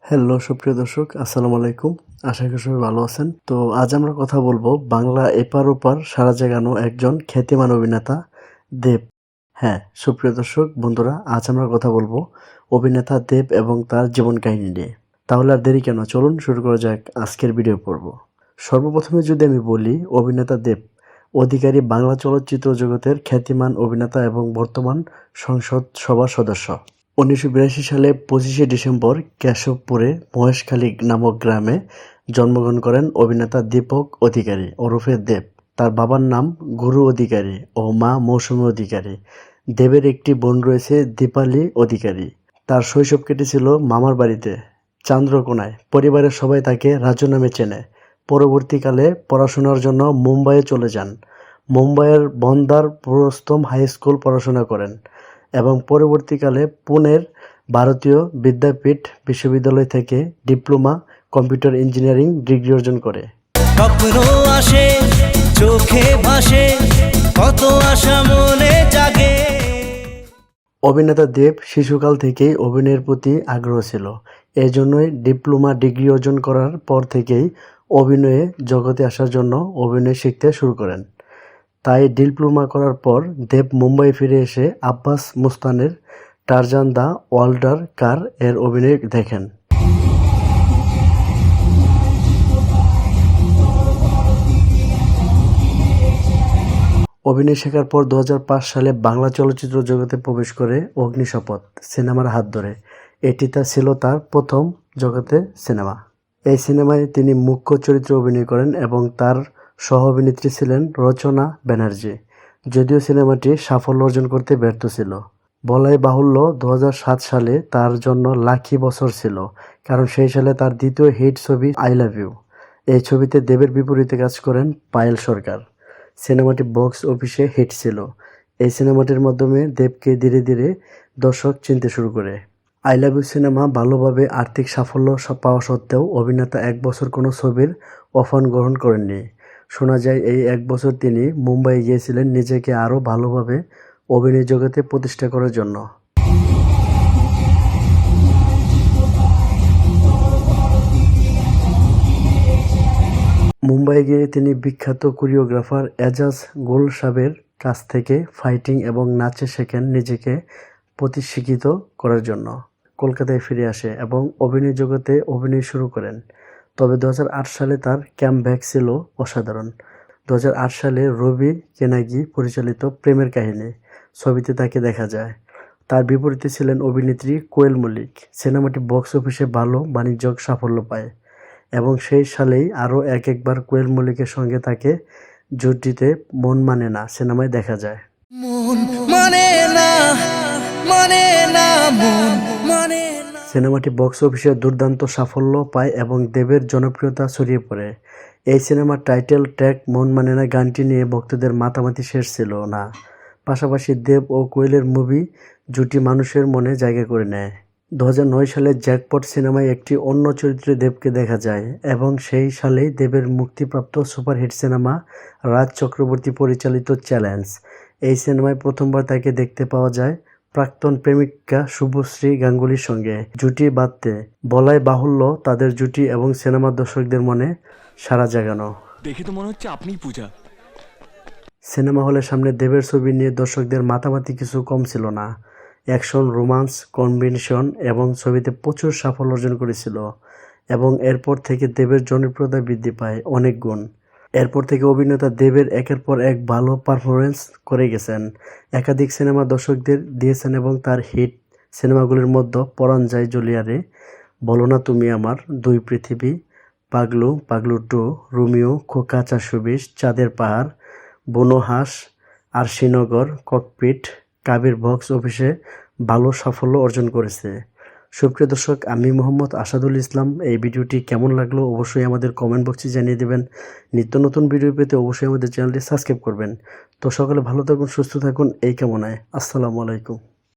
Hello সুপ্রিয় দর্শক, আসসালামু আলাইকুম। আশা করি সবাই ভালো আছেন। তো আজ আমরা কথা বলব বাংলা এপার ওপার সারা জাগানো একজন খ্যাতিমান অভিনেতা দেব। হ্যাঁ সুপ্রিয় দর্শক, বন্ধুরা, আজ আমরা কথা বলব অভিনেতা দেব এবং তার জীবন কাহিনী নিয়ে। তাহলে আর দেরি কেন? চলুন শুরু করা যাক আজকের ভিডিও পর্ব। সর্বপ্রথমে যদি আমি বলি অভিনেতা দেব অধিকারী বাংলা চলচ্চিত্র জগতের খ্যাতিমান অভিনেতা এবং বর্তমান সংসদ সভার সদস্য। উনিশশো বিরাশি সালে পঁচিশে ডিসেম্বর কেশবপুরে মহেশখালী নামক গ্রামে জন্মগ্রহণ করেন অভিনেতা দীপক অধিকারী, ওরফে দেব। তার বাবার নাম গুরু অধিকারী ও মা মৌসুমী অধিকারী। দেবের একটি বোন রয়েছে দীপালি অধিকারী। তার শৈশব কেটেছিল মামার বাড়িতে, চান্দ্রকোনায়। পরিবারের সবাই তাকে রাজু নামে চেনে। পরবর্তীকালে পড়াশোনার জন্য মুম্বাইয়ে চলে যান। মুম্বাইয়ের বন্দার পুরস্তম হাই স্কুল পড়াশোনা করেন এবং পরবর্তীকালে পুনের ভারতীয় বিদ্যাপীঠ বিশ্ববিদ্যালয় থেকে ডিপ্লোমা কম্পিউটার ইঞ্জিনিয়ারিং ডিগ্রি অর্জন করে। স্বপ্ন আসে চোখে ভাসে কত আশা মনে জাগে। অভিনেতা দেব শিশুকাল থেকেই অভিনয়ের প্রতি আগ্রহ ছিল। এই জন্যই ডিপ্লোমা ডিগ্রি অর্জন করার পর থেকেই অভিনয়ে জগতে আসার জন্য অভিনয় শিখতে শুরু করেন। তাই ডিপ্লোমা করার পর দেব মুম্বাই ফিরে এসে আব্বাস মুস্তানের টারজান দা ওয়াল্ডার কার এর অভিনয় দেখেন। অভিনয় শেখার পর দু হাজার পাঁচ সালে বাংলা চলচ্চিত্র জগতে প্রবেশ করে অগ্নিশপথ, সিনেমার হাত ধরে। এটি তা ছিল তার প্রথম জগতে সিনেমা। এই সিনেমায় তিনি মুখ্য চরিত্রে অভিনয় করেন এবং তার সহ অভিনেত্রী ছিলেন রচনা ব্যানার্জি। যদিও সিনেমাটি সাফল্য অর্জন করতে ব্যর্থ ছিল। বলাই বাহুল্য দু হাজার সাত সালে তার জন্য লাখি বছর ছিল, কারণ সেই সালে তার দ্বিতীয় হিট ছবি আই লাভ ইউ এই ছবিতে দেবের বিপরীতে কাজ করেন পায়েল সরকার। সিনেমাটি বক্স অফিসে হিট ছিল। এই সিনেমাটির মাধ্যমে দেবকে ধীরে ধীরে দর্শক চিনতে শুরু করে। আই লাভ ইউ সিনেমা ভালোভাবে আর্থিক সাফল্য পাওয়া সত্ত্বেও অভিনেতা এক বছর কোনো ছবির অফার গ্রহণ করেননি। শোনা যায়, এই এক বছর তিনি মুম্বাই গিয়েছিলেন নিজেকে আরও ভালোভাবে অভিনয় জগতে প্রতিষ্ঠা করার জন্য। মুম্বাই গিয়ে তিনি বিখ্যাত কোরিওগ্রাফার এজাজ গোলসাবের কাছ থেকে ফাইটিং এবং নাচে শেখেন নিজেকে প্রতিষ্ঠিত করার জন্য। কলকাতায় ফিরে আসে এবং অভিনয় জগতে অভিনয় শুরু করেন। তবে দু হাজার আট সালে তার ক্যাম্পব্যাক ছিল অসাধারণ। দু হাজার আট সালে রবি কেনাগি পরিচালিত প্রেমের কাহিনী ছবিতে তাকে দেখা যায়। তার বিপরীতে ছিলেন অভিনেত্রী কোয়েল মল্লিক। সিনেমাটি বক্স অফিসে ভালো বাণিজ্যিক সাফল্য পায় এবং সেই সালেই আরও এক একবার কোয়েল মল্লিকের সঙ্গে তাকে জুটিতে মন মানে না সিনেমায় দেখা যায়। মন না মানে সিনেমাটি বক্স অফিসে দুর্দান্ত সাফল্য পায় এবং দেবের জনপ্রিয়তা ছড়িয়ে পড়ে। এই সিনেমার টাইটেল ট্র্যাক মন মানে না, গানটি নিয়ে ভক্তদের মাতামাতি শেষ ছিল না। পাশাপাশি দেব ও কোয়েলের মুভি জুটি মানুষের মনে জায়গা করে নেয়। দু নয় সালে জ্যাকপট সিনেমায় একটি অন্য চরিত্রে দেবকে দেখা যায় এবং সেই সালেই দেবের মুক্তিপ্রাপ্ত সুপারহিট সিনেমা রাজ চক্রবর্তী পরিচালিত চ্যালেঞ্জ। এই সিনেমায় প্রথমবার তাকে দেখতে পাওয়া যায় প্রাক্তন প্রেমিকা শুভশ্রী গাঙ্গুলির সঙ্গে। জুটি বাঁধতে বলাই বাহুল্য তাদের জুটি এবং সিনেমা দর্শকদের মনে সারা জাগানো। দেখে তো মনে হচ্ছে আপনিই পূজা। সিনেমা হলের সামনে দেবের ছবি নিয়ে দর্শকদের মাতামাতি কিছু কম ছিল না। অ্যাকশন রোমান্স কম্বিনেশন এবং ছবিতে প্রচুর সাফল্য অর্জন করেছিল এবং এরপর থেকে দেবের জনপ্রিয়তা বৃদ্ধি পায় অনেক গুণ। এরপর থেকে অভিনেতা দেবের একের পর এক ভালো পারফরমেন্স করে গেছেন। একাধিক সিনেমা দর্শকদের দিয়েছেন এবং তার হিট সিনেমাগুলির মধ্যে পরাণ যায় জুলিয়ারে, বলো না তুমি আমার, দুই পৃথিবী, পাগলু পাগলু টু রোমিও, খোকা চারশো বিশ চাঁদের পাহাড় বনহাস আর শ্রীনগর ককপিট, কাবির বক্স অফিসে ভালো সাফল্য অর্জন করেছে। সুপ্রিয় দর্শক, আমি মোহাম্মদ আসাদুল ইসলাম। এই ভিডিওটি কেমন লাগল অবশ্যই আমাদের কমেন্ট বক্সে জানিয়ে দেবেন। নিত্য নতুন ভিডিও পেতে অবশ্যই আমাদের চ্যানেলটি সাবস্ক্রাইব করবেন। তো সকলে ভালো থাকুন, সুস্থ থাকুন, এই কামনায়। আসসালামু আলাইকুম।